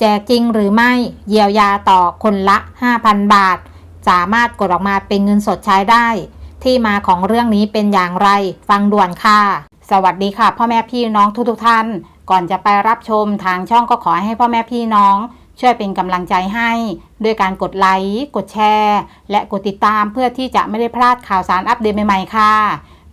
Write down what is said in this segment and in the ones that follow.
แจกจริงหรือไม่เยียวยาต่อคนละ 5,000 บาท สามารถกดออกมาเป็นเงินสดใช้ได้ ที่มาของเรื่องนี้เป็นอย่างไร ฟังด่วนค่ะ สวัสดีค่ะ พ่อแม่พี่น้องทุกๆท่าน ก่อนจะไปรับชมทางช่องก็ขอให้พ่อแม่พี่น้อง ช่วยเป็นกำลังใจให้ ด้วยการกดไลค์กดแชร์ และกดติดตามเพื่อที่จะไม่ได้พลาดข่าวสารอัปเดตใหม่ๆค่ะ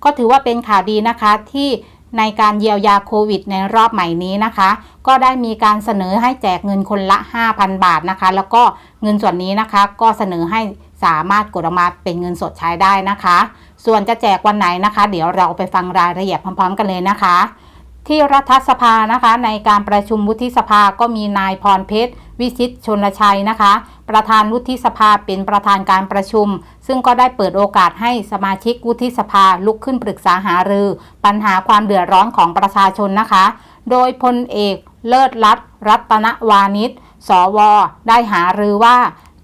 ก็ถือว่าเป็นข่าวดีนะคะที่ ในการเยียวยาโควิดในรอบใหม่นี้นะคะ ก็ได้มีการเสนอให้แจกเงินคนละ 5,000 บาทนะคะ แล้วก็เงินส่วนนี้นะคะ ก็เสนอให้สามารถกดออกมาเป็นเงินสดใช้ได้นะคะ ส่วนจะแจกวันไหนนะคะ เดี๋ยวเราไปฟังรายละเอียดพร้อม ๆ กันเลยนะคะ ที่รัฐสภานะคะในการประชุมวุฒิสภาก็มีนายพรเพชร วิชิตชนชัยนะคะ ประธานวุฒิสภาเป็นประธานการประชุม ซึ่งก็ได้เปิดโอกาสให้สมาชิกวุฒิสภาลุกขึ้นปรึกษาหารือ ปัญหาความเดือดร้อนของประชาชนนะคะ โดยพลเอกเลิศรัตน์รัตนวานิชสว ได้หารือว่า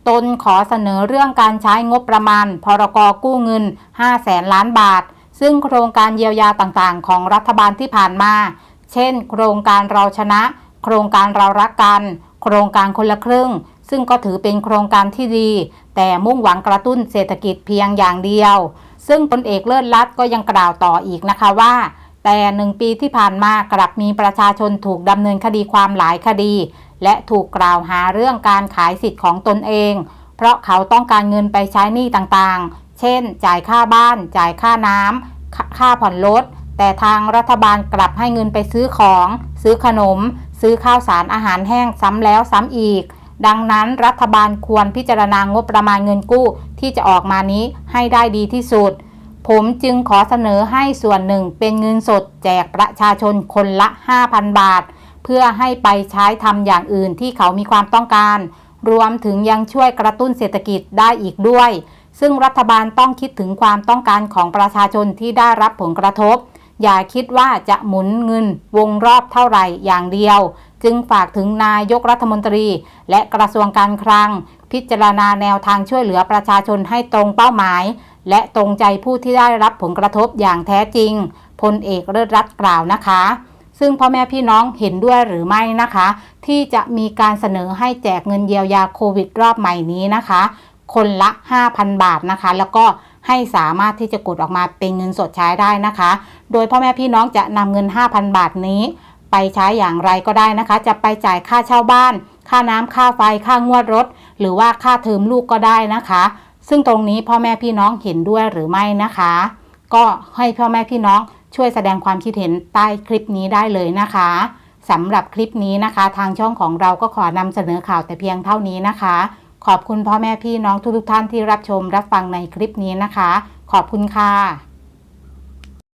ตนขอเสนอเรื่องการใช้งบประมาณ พรกกู้เงิน 5 แสนล้านบาท ซึ่งโครงการเยียวยาต่างๆ ของรัฐบาลที่ผ่านมา เช่น โครงการเราชนะ โครงการเรารักกัน โครงการคนละครึ่ง ซึ่งก็ถือเป็นโครงการที่ดี แต่มุ่งหวังกระตุ้นเศรษฐกิจเพียงอย่างเดียว ซึ่งพลเอกเลิศรัตน์ก็ยังกล่าวต่ออีกนะคะว่า แต่หนึ่งปีที่ผ่านมากลับมีประชาชนถูกดำเนินคดีความหลายคดี และถูกกล่าวหาเรื่องการขายสิทธิ์ของตนเอง เพราะเขาต้องการเงินไปใช้หนี้ต่างๆ เช่น จ่ายค่าบ้าน จ่ายค่าน้ำค่าผ่อนรถแต่ทางรัฐบาลกลับให้เงินไปซื้อของ ซื้อขนม ซื้อข้าวสารอาหารแห้งซ้ำแล้วซ้ำอีก ดังนั้นรัฐบาลควรพิจารณางบประมาณเงินกู้ที่จะออกมานี้ให้ได้ดีที่สุด ผมจึงขอเสนอให้ส่วนหนึ่งเป็นเงินสดแจกประชาชนคนละ 5,000 บาท เพื่อให้ไปใช้ทำอย่างอื่นที่เขามีความต้องการ รวมถึงยังช่วยกระตุ้นเศรษฐกิจได้อีกด้วย ซึ่งรัฐบาลต้องคิดถึงความต้องการของประชาชนที่ได้รับผลกระทบ อย่าคิดว่าจะหมุนเงินวงรอบเท่าไหร่อย่างเดียว จึงฝากถึงนายกรัฐมนตรี และกระทรวงการคลัง พิจารณาแนวทางช่วยเหลือประชาชนให้ตรงเป้าหมาย และตรงใจผู้ที่ได้รับผลกระทบอย่างแท้จริงพลเอกเลิศรัตน์กล่าวนะคะ ซึ่งพ่อแม่พี่น้องเห็นด้วยหรือไม่นะคะ ที่จะมีการเสนอให้แจกเงินเยียวยาโควิดรอบใหม่นี้นะคะ คนละ 5,000 บาทนะคะ แล้วก็ให้สามารถที่จะกดออกมาเป็นเงินสดใช้ได้นะคะ โดยพ่อแม่พี่น้องจะนำเงิน 5,000 บาทนี้ ไปใช้อย่างไรก็ได้นะคะ จะไปจ่ายค่าเช่าบ้าน ค่าน้ำค่าไฟค่างวดรถ หรือว่าค่าเทอมลูกก็ได้นะคะ ซึ่งตรงนี้พ่อแม่พี่น้องเห็นด้วยหรือไม่นะคะ ก็ให้พ่อแม่พี่น้องช่วยแสดงความคิดเห็นใต้คลิปนี้ได้เลยนะคะสำหรับคลิปนี้นะคะ ทางช่องของเราก็ขอนำเสนอข่าวแต่เพียงเท่านี้นะคะ ขอบคุณพ่อแม่พี่น้องทุกๆท่านที่รับชมรับฟังในคลิปนี้นะคะ ขอบคุณค่ะ